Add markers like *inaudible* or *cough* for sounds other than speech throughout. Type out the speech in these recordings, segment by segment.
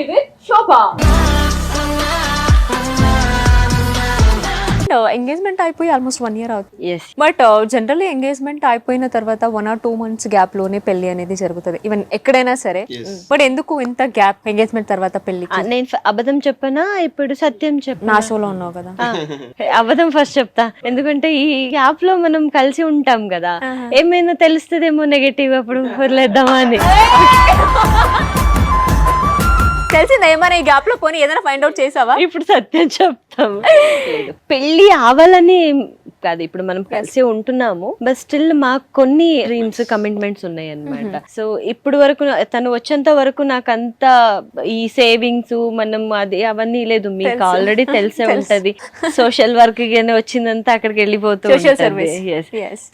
Coffee with Shobha engagement అయిపోయి almost one year అవుతుంది. But generally engagement అయిపోయిన తర్వాత వన్ ఆర్ టూ మంత్స్ గ్యాప్లోనే పెళ్ళి అనేది జరుగుతుంది. ఈవెన్ ఎక్కడైనా సరే. బట్ ఎందుకు ఇంత గ్యాప్ ఎంగేజ్మెంట్ తర్వాత పెళ్ళి నేను అబద్ధం చెప్పనా? ఇప్పుడు సత్యం చెప్పనా? నా షోలో ఉన్నావు కదా. అబద్ధం ఫస్ట్ చెప్తా. ఎందుకంటే ఈ యాప్లో మనం కలిసి ఉంటాం కదా. ఏమైనా తెలుస్తుందేమో నెగటివ్ అప్పుడు. వదిలేద్దామా అని. *laughs* తెలిసిందా ఏమైనా ఈ గ్యాప్లో పోనీ ఏదైనా ఫైండ్ అవుట్ చేసావా? ఇప్పుడు సత్యం చెప్తాము పెళ్ళి అవ్వాలని కాదు ఇప్పుడు మనం కలిసి ఉంటున్నాము. బట్ స్టిల్ మాకు కొన్ని డ్రీమ్స్ కమిట్మెంట్స్ ఉన్నాయి అన్నమాట సో ఇప్పుడు వరకు తను వచ్చేంత వరకు నాకు అంత ఈ సేవింగ్స్ మనం అది అవన్నీ లేదు. మీకు ఆల్రెడీ తెలిసే *laughs* ఉంటది. సోషల్ వర్క్ వచ్చిందంతా అక్కడికి వెళ్ళిపోతూ.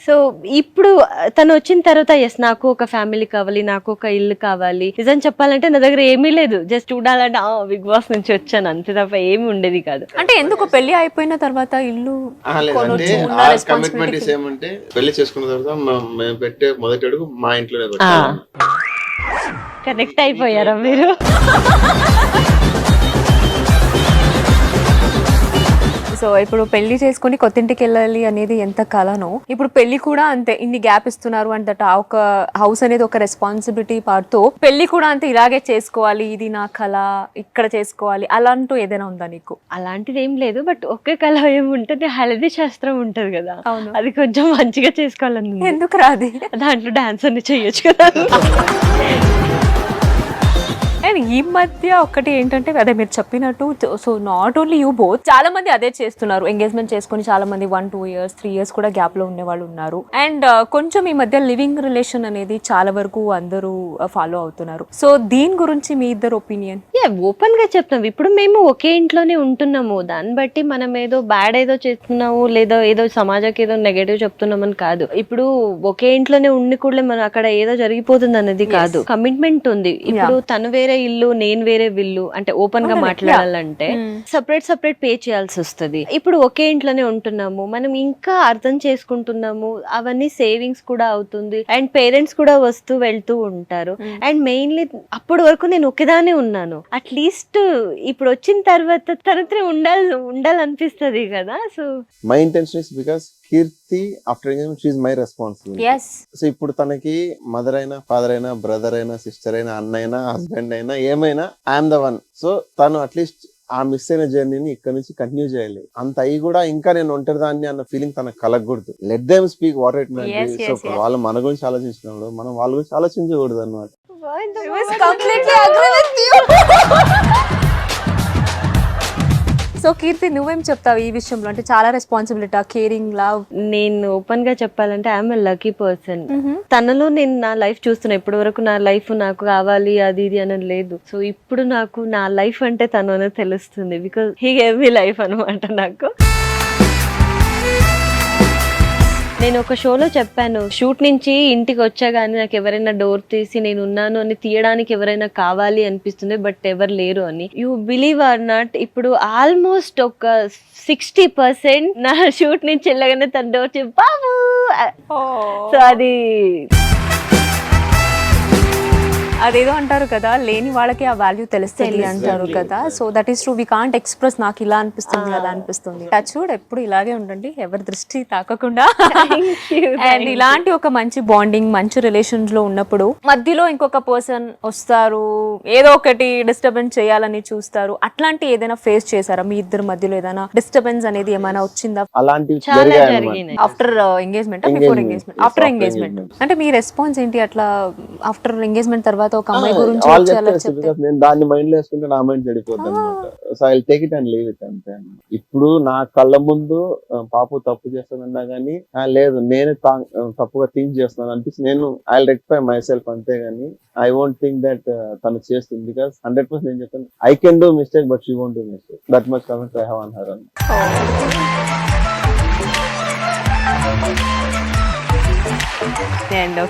సో ఇప్పుడు తను వచ్చిన తర్వాత ఎస్ నాకు ఒక ఫ్యామిలీ కావాలి నాకు ఒక ఇల్లు కావాలి. నిజం చెప్పాలంటే నా దగ్గర ఏమీ లేదు. జస్ట్ చూడాలంటే బిగ్ బాస్ నుంచి వచ్చాను. అంతే తప్ప ఏమి ఉండేది కాదు. అంటే ఎందుకు పెళ్ళి అయిపోయిన తర్వాత ఇల్లు ఆ responsibility కమిట్మెంట్ ఏమంటే పెళ్ళి చేసుకున్న తర్వాత మేము పెట్టే మొదటి అడుగు మా ఇంట్లోనే కనెక్ట్ అయిపోయారా మీరు? సో ఇప్పుడు పెళ్ళి చేసుకుని కొత్తింటికి వెళ్ళాలి అనేది ఎంత కలనో ఇప్పుడు పెళ్ళి కూడా అంతే ఇన్ని గ్యాప్ ఇస్తున్నారు అండ్ దట్ ఆ ఒక హౌస్ అనేది ఒక రెస్పాన్సిబిలిటీ పార్ట్తో పెళ్ళి కూడా అంతే ఇలాగే చేసుకోవాలి ఇది నా కళ ఇక్కడ చేసుకోవాలి అలాంటూ ఏదైనా ఉందా నీకు అలాంటిది ఏం లేదు బట్ ఒకే కళ ఏముంటది హల్దీ శాస్త్రం ఉంటది కదా అవును. అది కొంచెం మంచిగా చేసుకోవాలని. ఎందుకు రాది దాంట్లో డాన్స్ అన్ని చెయ్యొచ్చు కదా *laughs* అండ్ ఈ మధ్య ఒకటి ఏంటంటే అదే మీరు చెప్పినట్టు so not only you both చాలా మంది అదే చేస్తున్నారు. ఎంగేజ్మెంట్ చేసుకొని చాలా మంది one two years three years కూడా గ్యాప్లో ఉండే వాళ్ళు ఉన్నారు. అండ్ కొంచెం ఈ మధ్య లివింగ్ రిలేషన్ అనేది చాలా వరకు అందరూ ఫాలో అవుతున్నారు. సో దీని గురించి మీ ఇద్దరు ఒపీనియన్ ఓపెన్గా చెప్తాం. ఇప్పుడు మేము ఒకే ఇంట్లోనే ఉంటున్నాము. దాన్ని బట్టి మనం ఏదో బ్యాడ్ ఏదో చేస్తున్నాము లేదా ఏదో సమాజానికి ఏదో నెగటివ్ చెప్తున్నామని కాదు. ఇప్పుడు ఒకే ఇంట్లోనే ఉండి కూడా మనం అక్కడ ఏదో జరిగిపోతుంది అనేది కాదు. కమిట్మెంట్ ఉంది. ఇప్పుడు తను వేరే ఇల్లు నేను వేరే విల్లు అంటే ఓపెన్గా మాట్లాడాలంటే సపరేట్ సపరేట్ పే చేయాల్సి వస్తుంది. ఇప్పుడు ఒకే ఇంట్లోనే ఉంటున్నాము. మనం ఇంకా అర్థం చేసుకుంటున్నాము. అవన్నీ సేవింగ్స్ కూడా అవుతుంది. అండ్ పేరెంట్స్ కూడా వస్తూ వెళ్తూ ఉంటారు. అండ్ మెయిన్లీ అప్పటి వరకు నేను ఒకేదానే ఉన్నాను. అట్లీస్ట్ ఇప్పుడు వచ్చిన తర్వాత తనతో ఉండాలి ఉండాలనిపిస్తుంది కదా. So my intention is because Keerthi after engagement she my responsibility so ఇప్పుడు తనకి మదర్ అయినా ఫాదర్ అయినా బ్రదర్ అయినా సిస్టర్ అయినా అన్న అయినా హస్బెండ్ అయినా ఏమైనా ఐఎమ్ ద వన్ సో తను అట్లీస్ట్ ఆ మిస్ అయిన జర్నీని ఇక్కడ నుంచి కంటిన్యూ చేయాలి అంత అయ్యి కూడా ఇంకా నేను ఒంటరిదాన్ని అన్న ఫీలింగ్ తనకు కలగకూడదు. Let them speak what it Yes, so. వాళ్ళు మన గురించి ఆలోచించినప్పుడు మనం వాళ్ళ గురించి ఆలోచించకూడదు అనమాట *laughs* సో కీర్తి నువ్వేం చెప్తావు ఈ విషయంలో? అంటే చాలా రెస్పాన్సిబిలిటీ కేరింగ్ లవ్ నేను ఓపెన్గా చెప్పాలంటే ఐఎమ్ లక్కీ పర్సన్ తనలో నేను నా లైఫ్ చూస్తున్నా. ఇప్పటి వరకు నా లైఫ్ నాకు కావాలి అది ఇది అని లేదు. సో ఇప్పుడు నాకు నా లైఫ్ అంటే తను అనేది తెలుస్తుంది. Because he gave me life అనమాట నాకు. నేను ఒక షోలో చెప్పాను షూట్ నుంచి ఇంటికి వచ్చా కానీ నాకు ఎవరైనా డోర్ తీసి నేను ఉన్నాను అని తీయడానికి ఎవరైనా కావాలి అనిపిస్తుంది బట్ ఎవరు లేరు అని. యూ బిలీవ్ ఆర్ నాట్ ఇప్పుడు ఆల్మోస్ట్ ఒక సిక్స్టీ పర్సెంట్ నా షూట్ నుంచి వెళ్ళగానే తన డోర్ చెప్పి బాబు! సో అది అదేదో అంటారు కదా లేని వాళ్ళకి ఆ వాల్యూ తెలుస్తుంది అంటారు కదా. So that is true we can't express నాకు ఇలా అనిపిస్తుంది అలా అనిపిస్తుంది. టచ్ కూడా ఎప్పుడు ఇలాగే ఉండండి. ఎవరి దృష్టి తాకకుండా. అండ్ *laughs* ఇలాంటి ఒక మంచి బాండింగ్ మంచి రిలేషన్స్లో ఉన్నప్పుడు మధ్యలో ఇంకొక పర్సన్ వస్తారు ఏదో ఒకటి డిస్టర్బెన్స్ చేయాలని చూస్తారు. అట్లాంటి ఏదైనా ఫేస్ చేశారా? మీ ఇద్దరి మధ్యలో ఏదైనా డిస్టర్బెన్స్ అనేది ఏమైనా వచ్చిందా? After engagement before. Engagement after engagement. అంటే మీ రెస్పాన్స్ ఏంటి? అట్లా ఆఫ్టర్ ఎంగేజ్మెంట్ తర్వాత ఒక అమ్మాయి గురించి నేను దాన్ని మైండ్లో వేసుకుంటే నా మైండ్ చెడిపోద్ది అనమాట so I take it and leave it అంతే. ఇప్పుడు నా కళ్ళ ముందు పాపు తప్పు చేస్తానన్నా గానీ "ఆ, లేదు నేనే తప్పుగా థింక్ చేస్తున్నాను అనిపించి నేను ఐ రెక్టిఫై మై సెల్ఫ్ అంతే గానీ ఐ వోంట్ థింక్ దట్ తను చేస్తుంది. బికాస్ హండ్రెడ్ పర్సెంట్ నేను చెప్తాను I can do mistake but she won't do mistake that much comment I have on her and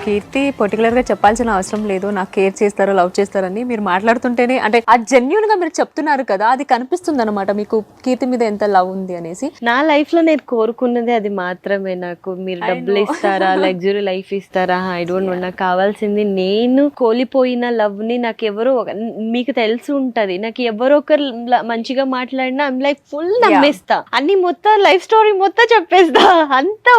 Keerthi పర్టికులర్గా చెప్పాల్సిన అవసరం లేదు. నాకు కేర్ చేస్తారు లవ్ చేస్తారని మీరు మాట్లాడుతుంటేనే అంటే ఆ జెన్యున్గా మీరు చెప్తున్నారు కదా అది కనిపిస్తుంది అనమాట మీకు కీర్తి మీద ఎంత లవ్ ఉంది అనేసి. నా లైఫ్లో నేను కోరుకున్నది అది మాత్రమే నాకు. మీరు డబ్బులు. ఇస్తారా లగ్జరీ లైఫ్ ఇస్తారా ఐ డోంట్ నో నాకు కావాల్సింది నేను కోల్పోయిన లవ్ని నాకు ఎవరో మీకు తెలిసి ఉంటది. నాకు ఎవరో ఒకరు మంచిగా మాట్లాడినా లైఫ్ ఫుల్ నమ్మేస్తా. అన్ని మొత్తం లైఫ్ స్టోరీ మొత్తం చెప్పేస్తా. అంతా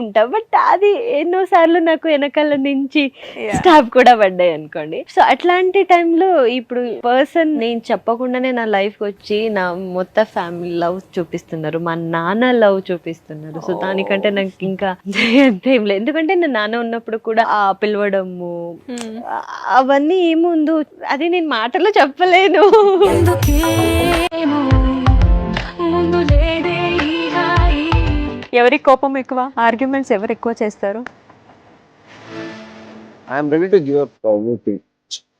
ఉంటా. బట్ అది ఎన్నో సార్లు నాకు వెనకాల నుంచి. స్టాప్ కూడా పడ్డాయి అనుకోండి. సో అట్లాంటి టైంలో ఇప్పుడు పర్సన్ నేను చెప్పకుండానే నా లైఫ్ వచ్చి నా మొత్తం ఫ్యామిలీ లవ్ చూపిస్తున్నారు. మా నాన్న లవ్ చూపిస్తున్నారు. సో దానికంటే నాకు ఇంకా అంత ఏం లేదు. ఎందుకంటే నా నాన్న ఉన్నప్పుడు కూడా ఆ పిలవడము ఆ- అవన్నీ ఏముందు అది నేను మాటలో చెప్పలేను. ఎవరి కోపం ఎక్కువ? ఆర్గ్యుమెంట్స్ ఎవరు ఎక్కువ చేస్తారు? I'm ready to give up everything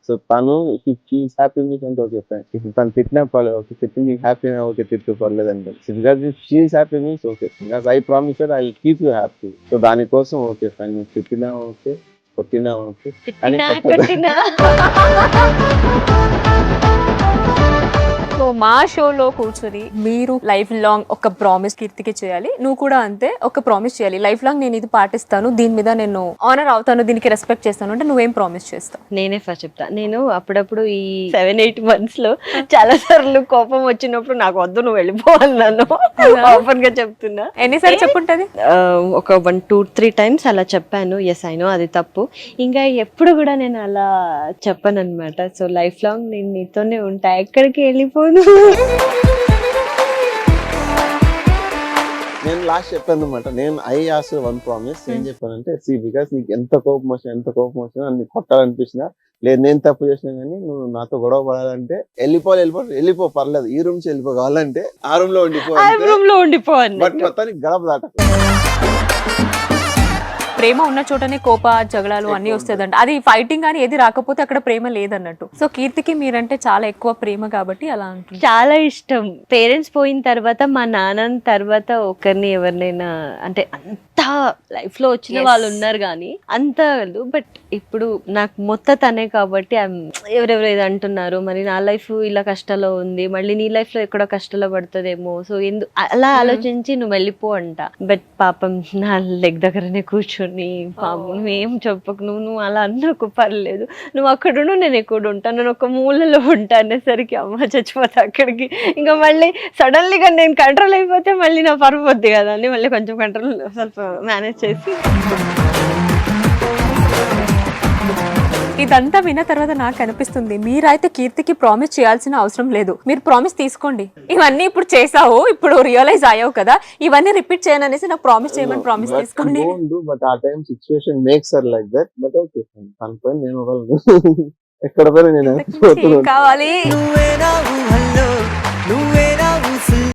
so తను షీఈస్ హ్యాపీ విత్ అంటే ఓకే ఫైన్ ఇప్పుడు తను తిట్టినా పర్లేదు ఓకే తిట్టింది హ్యాపీ ఓకే తిట్టు పర్లేదు అంటే because she's happy means okay because I promise I keep you happy so దానికోసం ఓకే ఫైన్ నువ్వు తిట్టినా ఓకే కొట్టినా ఓకే అని తిట్టినా, చెప్పదు. కొట్టినా. సో మా షోలో కూర్చొని మీరు లైఫ్ లాంగ్ ఒక ప్రామిస్ కీర్తికి చేయాలి. నువ్వు కూడా అంతే ఒక ప్రామిస్ చేయాలి. లైఫ్ లాంగ్ నేను ఇది పాటిస్తాను. దీని మీద నేను ఆనర్ అవుతాను. దీనికి రెస్పెక్ట్ చేస్తాను అంటే నువ్వేం ప్రామిస్ చేస్తావు? నేనే ఫస్ట్ చెప్తా. నేను అప్పుడప్పుడు ఈ సెవెన్ ఎయిట్ మంత్స్లో చాలా సార్లు కోపం వచ్చినప్పుడు నాకు వద్దు నువ్వు వెళ్ళిపోవాలను ఓపెన్గా చెప్తున్నా. ఎన్నిసార్లు చెప్పుంటది? ఒక వన్ టూ త్రీ టైమ్స్ అలా చెప్పాను. ఎస్ అయినో అది తప్పు. ఇంకా ఎప్పుడు కూడా నేను అలా చెప్పను అనమాట సో లైఫ్ లాంగ్ నేను నీతోనే ఉంటా. ఎక్కడికి వెళ్ళిపోను నేను లాస్ట్ చెప్పాను అనమాట నేను ఐ ఆస్ వన్ ప్రామిస్ ఏం చెప్పానంటే సి బికాస్ నీకు ఎంత కోపం వచ్చినా ఎంత కోపం వచ్చినా నన్ను కొట్టాలనిపించినా లేదు నేను తప్పు చేసినా కానీ నువ్వు నాతో గొడవ పడాలంటే వెళ్ళిపోవాలి వెళ్ళిపో వెళ్ళిపో పర్లేదు. ఈ రూమ్ నుంచి వెళ్ళిపో. కావాలంటే ఆ రూమ్లో ఉండిపో ఆ రూమ్లో ఉండిపో బట్. మొత్తానికి గడప దాట ప్రేమ ఉన్న చోటనే కోప జగడాలు అన్ని వస్తుందంట అది ఫైటింగ్ కానీ ఏది రాకపోతే అక్కడ ప్రేమ లేదన్నట్టు. సో కీర్తికి మీరంటే చాలా ఎక్కువ ప్రేమ కాబట్టి అలా అంటుంది చాలా ఇష్టం. పేరెంట్స్ పోయిన తర్వాత మా నాన్న తర్వాత ఒకరిని ఎవరినైనా అంటే అంత లైఫ్లో వచ్చిన. వాళ్ళు ఉన్నారు కానీ అంత బట్ ఇప్పుడు నాకు మొత్తం తనే కాబట్టి ఎవరెవరు ఏదో అంటున్నారు మరి నా లైఫ్ ఇలా కష్టాల్లో ఉంది మళ్ళీ నీ లైఫ్లో ఎక్కడో కష్టాల్లో పడుతుందేమో. సో ఎందు అలా ఆలోచించి నువ్వు వెళ్ళిపో అంట. బట్ పాపం నా లెగ్ దగ్గరనే కూర్చొని పాపం నువ్వేం చెప్పకు నువ్వు నువ్వు అలా అన్నకు పర్లేదు నువ్వు అక్కడును నేను ఇక్కడ ఉంటాను నేను ఒక మూలలో ఉంటా అనేసరికి అమ్మ చచ్చిపోతా అక్కడికి ఇంకా మళ్ళీ సడన్లీగా నేను కంట్రోల్ అయిపోతే మళ్ళీ నా పరువు పోద్ది కదా అని మళ్ళీ కొంచెం కంట్రోల్ ಸ್ವಲ್ಪ మేనేజ్ చేసి ఇదంతా విన్న తర్వాత నాకు అనిపిస్తుంది. మీరైతే కీర్తికి ప్రామిస్ చేయాల్సిన అవసరం లేదు. మీరు ప్రామిస్ తీసుకోండి. ఇవన్నీ ఇప్పుడు చేసావు ఇప్పుడు రియలైజ్ అయ్యావు కదా. ఇవన్నీ రిపీట్ చేయను అనేసి నాకు ప్రామిస్ చేయమని ప్రామిస్ తీసుకోండి. బట్ ఆ time situation makes or like that but okay నేను ఎక్కడ పోయినా నేను కావాలి? నువ్వేనా